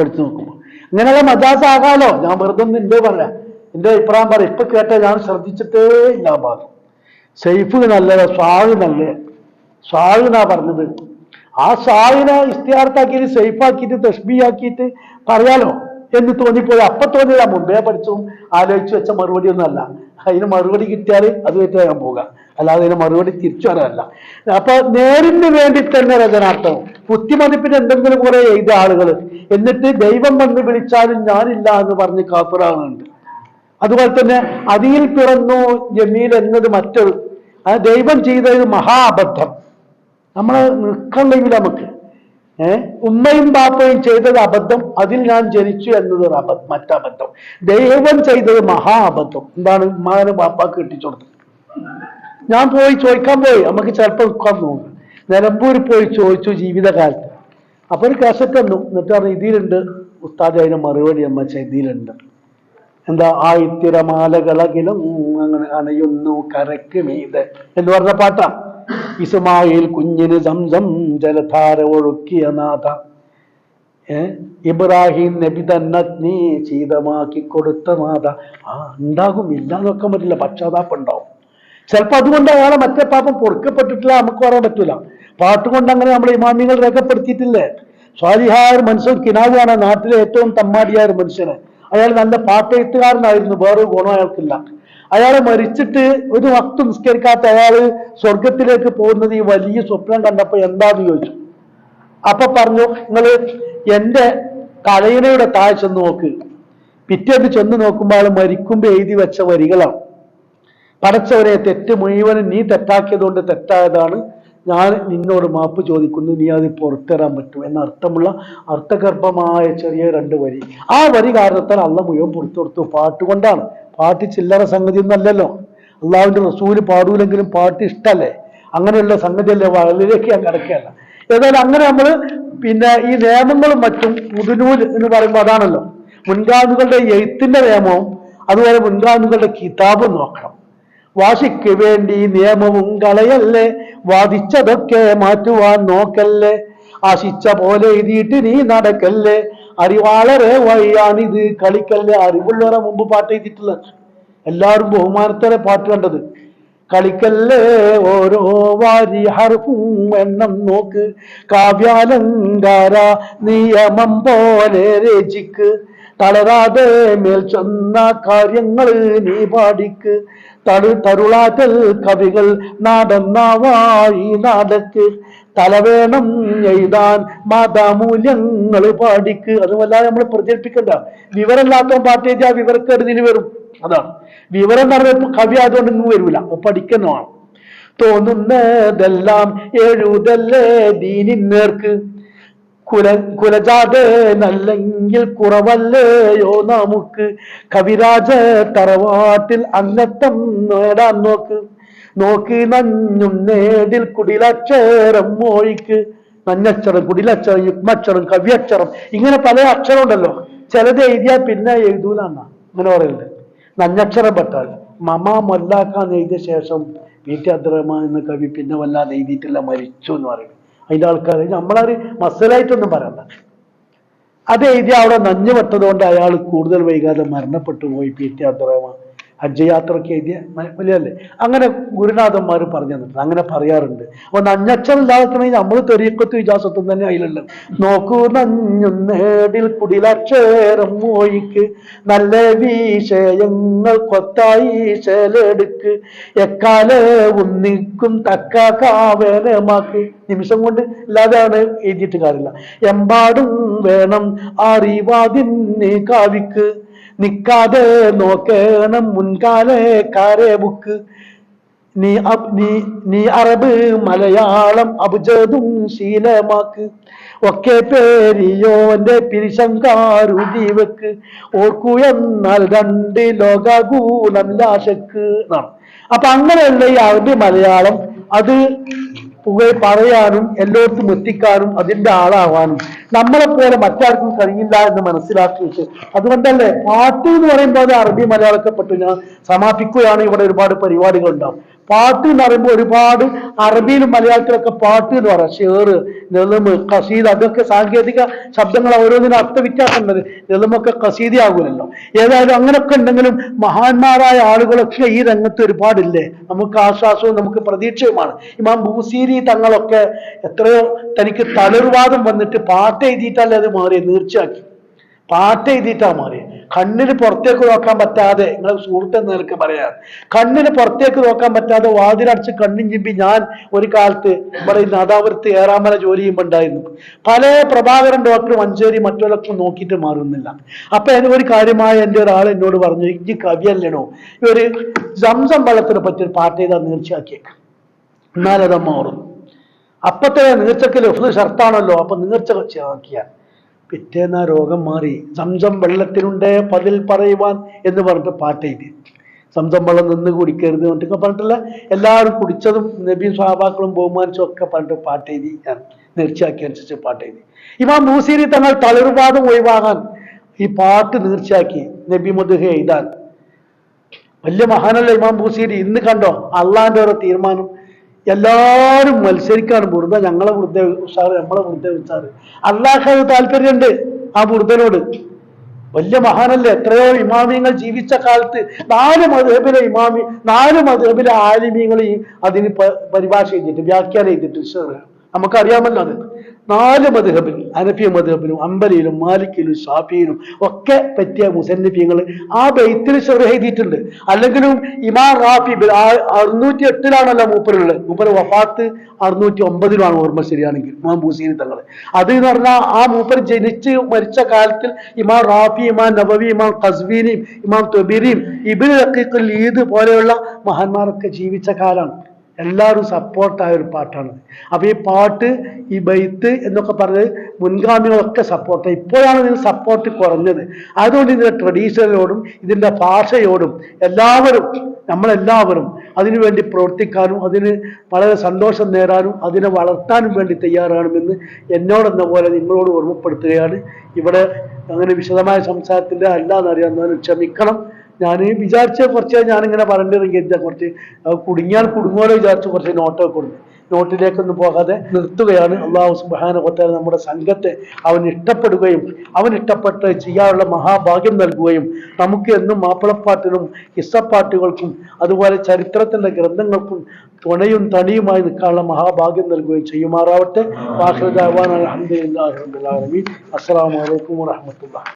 പഠിച്ചു നോക്കുമ്പോൾ അങ്ങനെയുള്ള മജാസ് ആകാലോ? ഞാൻ വെറുതെ ഒന്ന് എന്തോ പറയാം. എന്റെ അഭിപ്രായം പറയാം ഇപ്പൊ കേട്ട ഞാൻ ശ്രദ്ധിച്ചിട്ടേ ഇല്ല പറഞ്ഞു സൈഫ് നല്ലത് സ്വാവ് നല്ല? സ്വാവ് എന്നാ പറഞ്ഞത്? ആ സ്വാഗിനെ ഇസ്തിഹാർത്താക്കിയിട്ട് സേഫാക്കിയിട്ട് തഷ്ബിയാക്കിയിട്ട് പറയാലോ? എന്ന് തോന്നിപ്പോയി. അപ്പൊ തോന്നിയതാ മുമ്പേ പഠിച്ചും ആലോചിച്ചു വെച്ച മറുപടി ഒന്നും അല്ല അതിന് മറുപടി കിട്ടിയാൽ അത് ഞാൻ പോകാം അല്ലാതെ അതിന് മറുപടി തിരിച്ചു വരാനല്ല. അപ്പൊ നേരിന് വേണ്ടി തന്നെ രചനാർത്ഥം. ബുദ്ധിമതിപ്പിന് എന്തെങ്കിലും കുറെ എഴുതിയ ആളുകൾ എന്നിട്ട് ദൈവം വന്ന് വിളിച്ചാലും ഞാനില്ല എന്ന് പറഞ്ഞ് കാപ്പുറാകുന്നുണ്ട് അതുപോലെ തന്നെ അതിയിൽ പിറന്നു ജമീൽ എന്നത് മറ്റൊരു. ദൈവം ചെയ്തത് മഹാ അബദ്ധം. നമ്മൾ നിൽക്കണമെങ്കിൽ നമുക്ക് ഏഹ് ഉമ്മയും ബാപ്പയും ചെയ്തത് അബദ്ധം അതിൽ ഞാൻ ജനിച്ചു എന്നത് മറ്റബദ്ധം. ദൈവം ചെയ്തത് മഹാ അബദ്ധം എന്താണ്? ഉമ്മാനും ബാപ്പാക്ക് കെട്ടിച്ചുകൊടുത്തത് ഞാൻ പോയി ചോദിക്കാൻ പോയി. നമുക്ക് ചിലപ്പോൾ നിൽക്കാൻ തോന്നും. നിലമ്പൂർ പോയി ചോദിച്ചു ജീവിതകാലത്ത്. അപ്പൊ ഒരു കാസറ്റ് തന്നു എന്നിട്ട് പറഞ്ഞു ഇതിലുണ്ട്. ഉസ്താദ് അതിന് മറുപടി അമ്മ ചെയ്തിയിലുണ്ട് എന്താ? ആ ഇത്തിരമാലകളകിലും അങ്ങനെ അണയുന്നു കരക്ക് മീത്. എന്ന് പറഞ്ഞ പാട്ടാ. ഇസ്മായിൽ കുഞ്ഞിന് സംസം ജലധാര ഒഴുക്കിയ നാഥ. ഇബ്രാഹിം നബി തന്നഗ്നി ശീതമാക്കി കൊടുത്ത നാഥ. ആ ഉണ്ടാകും ഇല്ല നോക്കാൻ പറ്റില്ല പക്ഷാതാപ്പം ഉണ്ടാവും. ചിലപ്പോൾ അതുകൊണ്ട് അയാളെ മറ്റേ പാപം പൊറുക്കപ്പെട്ടിട്ടില്ല നമുക്ക് പറയാൻ പറ്റൂല. പാട്ടുകൊണ്ട് അങ്ങനെ നമ്മളെ ഇമാമികൾ രേഖപ്പെടുത്തിയിട്ടില്ലേ? സ്വാലിഹായ മനുഷ്യൻ കിനാവിയാണ് നാട്ടിലെ ഏറ്റവും തമ്മാടിയായ മനുഷ്യന്. അയാൾ നല്ല പാട്ടെഴുത്തുകാരനായിരുന്നു വേറൊരു ഗുണം അയാൾക്കില്ല. അയാളെ മരിച്ചിട്ട് ഒരു വക്ത് നിസ്കരിക്കാത്ത അയാൾ സ്വർഗത്തിലേക്ക് പോകുന്നത് ഈ വലിയ സ്വപ്നം കണ്ടപ്പോ എന്താന്ന് ചോദിച്ചു. അപ്പൊ പറഞ്ഞു നിങ്ങൾ എന്റെ കലയിലയുടെ താഴെ ചെന്ന് നോക്ക്. പിറ്റേന്ന് ചെന്ന് നോക്കുമ്പോൾ അയാൾ മരിക്കുമ്പോ എഴുതി വെച്ച വരികളാണ്. പടച്ചവരെ തെറ്റ് മുഴുവനും നീ തെറ്റാക്കിയതുകൊണ്ട് തെറ്റായതാണ്. ഞാൻ നിന്നോട് മാപ്പ് ചോദിക്കുന്നു നീ അത് പുറത്തിറാൻ പറ്റും എന്ന അർത്ഥമുള്ള അർത്ഥഗർഭമായ ചെറിയ രണ്ട് വരി. ആ വരി കാരണത്താൽ അള്ള മുഴുവൻ പുറത്തു കൊടുത്തു പാട്ട് കൊണ്ടാണ് പാട്ട് ചില്ലറ സംഗതി ഒന്നല്ലല്ലോ അള്ളാഹുവിന്റെ റസൂൽ പാടൂലെങ്കിലും പാട്ട് ഇഷ്ടല്ലേ? അങ്ങനെയുള്ള സംഗതിയല്ലേ വളരിലേക്ക് ഞാൻ കിടക്കുകയല്ല ഏതായാലും അങ്ങനെ നമ്മൾ പിന്നെ ഈ നിയമങ്ങളും മറ്റും പുതുനൂൽ എന്ന് പറയുമ്പോൾ അതാണല്ലോ. മുൻഗാമികളുടെ എഴുത്തിന്റെ നിയമവും അതുപോലെ മുൻഗാമികളുടെ കിതാബും നോക്കണം. വാശിക്ക് വേണ്ടി നിയമവും കളയല്ലേ? വാദിച്ചതൊക്കെ മാറ്റുവാൻ നോക്കല്ലേ? ആശിച്ച പോലെ എഴുതിയിട്ട് നീ നടക്കല്ലേ? അറിവാളരെ ഇത് കളിക്കലിന്റെ അറിവുള്ളവരെ മുമ്പ് പാട്ട് എഴുതിയിട്ടുള്ളത്. എല്ലാവരും ബഹുമാനത്തോടെ പാട്ട് കണ്ടത്. കളിക്കല്ലേ ഓരോ വാരി ഹർഫും എണ്ണം നോക്ക്. കാവ്യാലങ്കാര നിയമം പോലെ രചിക്ക്. തളരാതെ മേൽ ചെന്ന കാര്യങ്ങൾ നീ പാടിക്ക്. തടു തരുളാറ്റൽ കവികൾ നാടന്നാവായി നാടക്ക്. തലവേണം എഴുതാൻ മാതാമൂല്യങ്ങൾ പാടിക്ക്. അതുമല്ലാതെ നമ്മൾ പ്രചരിപ്പിക്കണ്ട. വിവരമില്ലാത്ത പാട്ട് എഴുതിയാൽ വിവരക്കരുതിന് വരും. അതാണ് വിവരം പറഞ്ഞ കവി അതുകൊണ്ട് ഇങ്ങ് വരില്ല അപ്പൊ പഠിക്കുന്നതാണ്. തോന്നുന്നതെല്ലാം എഴുതല്ലേ ദീനിന്നേർക്ക്. കുല കുലജാതെ നല്ലെങ്കിൽ കുറവല്ലയോ നമുക്ക്? കവിരാജ തറവാട്ടിൽ അന്നത്തം നേടാൻ നോക്ക്. നോക്കി നഞ്ഞും നേടിൽ കുടിലക്ഷരം മോഴിക്ക് നഞ്ഞക്ഷരം കുടിലക്ഷരം യുഗ്മക്ഷരം കവ്യക്ഷരം ഇങ്ങനെ പല അക്ഷരം ഉണ്ടല്ലോ. ചിലത് എഴുതിയാൽ പിന്നെ എഴുതൂലെന്നാ. അങ്ങനെ പറയുന്നത് നഞ്ഞക്ഷരം പെട്ടാൽ മമ മൊല്ലാക്കാൻ എഴുതിയ ശേഷം വീട്ടി ടി അബ്ദുറഹ്മാൻ എന്ന കവി പിന്നെ വല്ലാതെ എഴുതിയിട്ടില്ല മരിച്ചു എന്ന് പറയും. അതിന്റെ ആൾക്കാർ നമ്മളൊരു മസലായിട്ടൊന്നും പറയണ്ട. അത് എഴുതി അവിടെ നഞ്ഞു പെട്ടതുകൊണ്ട് അയാൾ കൂടുതൽ വൈകാതെ മരണപ്പെട്ടു പോയി പി ടി അബ്ദുറഹ്മാൻ. ഹജ്ജ് യാത്രയ്ക്ക് എഴുതിയ മ- വലിയല്ലേ അങ്ങനെ ഗുരുനാഥന്മാർ പറഞ്ഞു തന്നിട്ടുണ്ട്. അങ്ങനെ പറയാറുണ്ട്. അപ്പൊ നഞ്ഞക്ഷരം ഇല്ലാതെക്കണമെങ്കിൽ നമ്മൾ തെറിയക്കത്തും ഇജാസത്തും തന്നെ അതിലുള്ളത്. നോക്കൂ നഞ്ഞും നേടിൽ കുടിലക്ഷേരം മോയിക്ക്. നല്ല വിഷയങ്ങൾ കൊത്തായി ശേലെടുക്ക്. എക്കാലവും നിൽക്കും തക്ക കാവേനമാക്ക് നിമിഷം കൊണ്ട് ഇല്ലാതെയാണ് എഴുതിയിട്ട് കാര്യമില്ല. എമ്പാടും വേണം അറിവാതിന് കാവിക്ക്. നിക്കാതെ നോക്കണം മുൻകാലക്കാരെ ബുക്ക് നീ നീ നീ അറബ് മലയാളം അബുജതും ശീലമാക്ക്. ഒക്കെ പേരിയോന്റെ പിരിശങ്കാരുതി വെക്ക്. ഓർക്കൂ എന്നാൽ രണ്ട് ലോകാകൂലം ലാശക്ക് എന്നാണ് അപ്പൊ അങ്ങനെയുള്ള ഈ അറബി മലയാളം അത് പുക പറയാനും എല്ലായിടത്തും എത്തിക്കാനും അതിന്റെ ആളാവാനും. നമ്മളെ പോലെ മറ്റാർക്കും കഴിയില്ല എന്ന് മനസ്സിലാക്കി വെച്ച് അതുകൊണ്ടല്ലേ പാട്ട് എന്ന് പറയുമ്പോൾ അത് അറബി മലയാളക്കപ്പെട്ടു ഞാൻ സമാപിക്കുകയാണ്. ഇവിടെ ഒരുപാട് പരിപാടികൾ ഉണ്ടാവും പാട്ട് എന്ന് പറയുമ്പോൾ ഒരുപാട് അറബിയിലും മലയാളത്തിലൊക്കെ പാട്ട് എന്ന് പറയാം. ഷേർ നെളുമ് കസീദ് അതൊക്കെ സാങ്കേതിക ശബ്ദങ്ങൾ ഓരോന്നിനും അർത്ഥവ്യത്യാസം ഉണ്ട് നെളുമൊക്കെ കസീദയാകൂലല്ലോ ഏതായാലും അങ്ങനെയൊക്കെ ഉണ്ടെങ്കിലും മഹാന്മാരായ ആളുകളൊക്കെ ഈ രംഗത്ത് ഒരുപാടില്ലേ? നമുക്ക് ആശ്വാസവും നമുക്ക് പ്രതീക്ഷയുമാണ്. ഇമാം ബൂസീരി തങ്ങളൊക്കെ എത്രയോ തനിക്ക് തളിർവാദം വന്നിട്ട് പാട്ട് എഴുതിയിട്ടല്ലേ അത് മാറി നീർച്ചയാക്കി. പാട്ട് എഴുതിയിട്ടാ മതി കണ്ണിന് പുറത്തേക്ക് നോക്കാൻ പറ്റാതെ നിങ്ങളെ സുഹൃത്ത് എന്ന് നിനക്ക് പറയാം. കണ്ണിന് പുറത്തേക്ക് നോക്കാൻ പറ്റാതെ വാതിലടച്ച് കണ്ണും ചിമ്പി ഞാൻ ഒരു കാലത്ത് ഈ നാദാപുരത്ത് ഏറാമല ജോലി ചെയ്യുമ്പോൾ ഉണ്ടായിരുന്നു. പല പ്രഭാകരൻ ഡോക്ടർ മഞ്ചേരി മറ്റുള്ളവരൊക്കെ നോക്കിയിട്ട് മാറുന്നില്ല. അപ്പൊ എന്നെ ഒരു കാര്യമായ എന്റെ ഒരാൾ എന്നോട് പറഞ്ഞു ഈ കവിയല്ലണോ? ഈ ഒരു സംസം വെള്ളത്തിനെ പറ്റി ഒരു പാട്ട് ചെയ്താൽ നീർച്ചയാക്കിയേക്കാം. എന്നാലത് മാറും അപ്പത്തെ നീർച്ചക്ക് ലഫ്ത് ഷർത്താണല്ലോ അപ്പൊ നീർച്ച ആക്കിയാൽ പിറ്റേന്ന് ആ രോഗം മാറി. സംസം വെള്ളത്തിനുണ്ട് പതിൽ പറയുവാൻ എന്ന് പറഞ്ഞിട്ട് പാട്ട് എഴുതി. സംസം വെള്ളം നിന്ന് കുടിക്കരുത് എന്നൊക്കെ പറഞ്ഞിട്ടില്ല എല്ലാവരും കുടിച്ചതും നബി സ്വാഭാക്കളും ബഹുമാനിച്ചും ഒക്കെ പറഞ്ഞിട്ട് പാട്ട് എഴുതി. ഞാൻ നേർച്ചയാക്കി അനുസരിച്ച് പാട്ട് എഴുതി. ഇമാം മൂസീരി തങ്ങൾ തളിർവാദം ഒഴിവാകാൻ ഈ പാട്ട് നേർച്ചയാക്കി നബി മുദ്ഹ എഴുതാൻ. വലിയ മഹാനല്ല ഇമാം ബൂസീരി ഇന്ന് കണ്ടോ? അള്ളാന്റെ ഓരോ തീരുമാനം. എല്ലാവരും മത്സരിക്കാണ്. ബുർദ ഞങ്ങളെ ബുർദ ഉഷാറ് നമ്മളെ ബുർദ ഉഷാറ് അള്ളാഹ് താല്പര്യമുണ്ട് ആ ബുർദനോട്. വലിയ മഹാനല്ലേ എത്രയോ ഇമാമിയങ്ങൾ ജീവിച്ച കാലത്ത് നാല് മധുഹബിലെ ഇമാമി നാല് മധുഹബിലെ ആലിമീങ്ങൾ ഈ അതിന് പരിഭാഷ ചെയ്തിട്ട് വ്യാഖ്യാനം ചെയ്തിട്ട് നമുക്കറിയാമല്ലോ അത്. നാല് മധുഹബിൽ അനഫിയ മധുഹബിലും അമ്പലിയിലും മാലിക്കിലും ഷാഫിയിലും ഒക്കെ പറ്റിയ മുസന്നിഫിയങ്ങൾ ആ ബൈത്തിൽ ഷെറ എഴുതിയിട്ടുണ്ട്. അല്ലെങ്കിലും ഇമാം റാഫി അറുന്നൂറ്റി എട്ടിലാണല്ലോ മൂപ്പരുള്ളത്. മൂപ്പര് വഫാത്ത് അറുന്നൂറ്റി ഒമ്പതിലാണ് ഓർമ്മ ശരിയാണെങ്കിൽ ഇമാം ബൂസീനി തങ്ങൾ. അത് എന്ന് പറഞ്ഞാൽ ആ മൂപ്പർ ജനിച്ച് മരിച്ച കാലത്തിൽ ഇമാം റാഫി ഇമാം നബവി ഇമാം കസ്വീനിയും ഇമാം തൊബീരിയും ഇബിൻ റഖീഖുൽ ഈദ് പോലെയുള്ള മഹാന്മാരൊക്കെ ജീവിച്ച കാലമാണ് എല്ലാവരും സപ്പോർട്ടായ ഒരു പാട്ടാണ്. അപ്പൊ ഈ പാട്ട് ഈ ബൈത്ത് എന്നൊക്കെ പറഞ്ഞത് മുൻഗാമികളൊക്കെ സപ്പോർട്ട് ഇപ്പോഴാണ് ഇതിന് സപ്പോർട്ട് കുറഞ്ഞത്. അതുകൊണ്ട് ഇതിന്റെ ട്രഡീഷണലിനോടും ഇതിന്റെ ഭാഷയോടും എല്ലാവരും നമ്മളെല്ലാവരും അതിനുവേണ്ടി പ്രവർത്തിക്കാനും അതിന് വളരെ സന്തോഷം നേടാനും അതിനെ വളർത്താനും വേണ്ടി തയ്യാറാണെന്ന് എന്നോടെന്ന പോലെ നിങ്ങളോട് ഓർമ്മപ്പെടുത്തുകയാണ്. ഇവിടെ അങ്ങനെ വിശദമായ സംസാരത്തിന്റെ അല്ലാന്നറിയാവുന്നതിന് ക്ഷമിക്കണം. ഞാൻ വിചാരിച്ച കുറച്ച് ഞാനിങ്ങനെ പറഞ്ഞിട്ട് എന്താ കുറച്ച് കുടുങ്ങിയാൽ കുടുങ്ങോലോ വിചാരിച്ച് കുറച്ച് നോട്ടൊക്കെ കൊടുത്തു. നോട്ടിലേക്കൊന്നും പോകാതെ നിർത്തുകയാണ്. അള്ളാഹു സുബാന കൊത്താൻ നമ്മുടെ സംഘത്തെ അവൻ ഇഷ്ടപ്പെടുകയും അവൻ ഇഷ്ടപ്പെട്ട് ചെയ്യാനുള്ള മഹാഭാഗ്യം നൽകുകയും നമുക്ക് എന്നും മാപ്പിളപ്പാട്ടിനും ഇസപ്പാട്ടുകൾക്കും അതുപോലെ ചരിത്രത്തിന്റെ ഗ്രന്ഥങ്ങൾക്കും തുണയും തണിയുമായി നിൽക്കാനുള്ള മഹാഭാഗ്യം നൽകുകയും ചെയ്യുമാറാവട്ടെ. അലഹദില്ലാ അസ്സാം വലൈക്കും വാഹമത്തുള്ള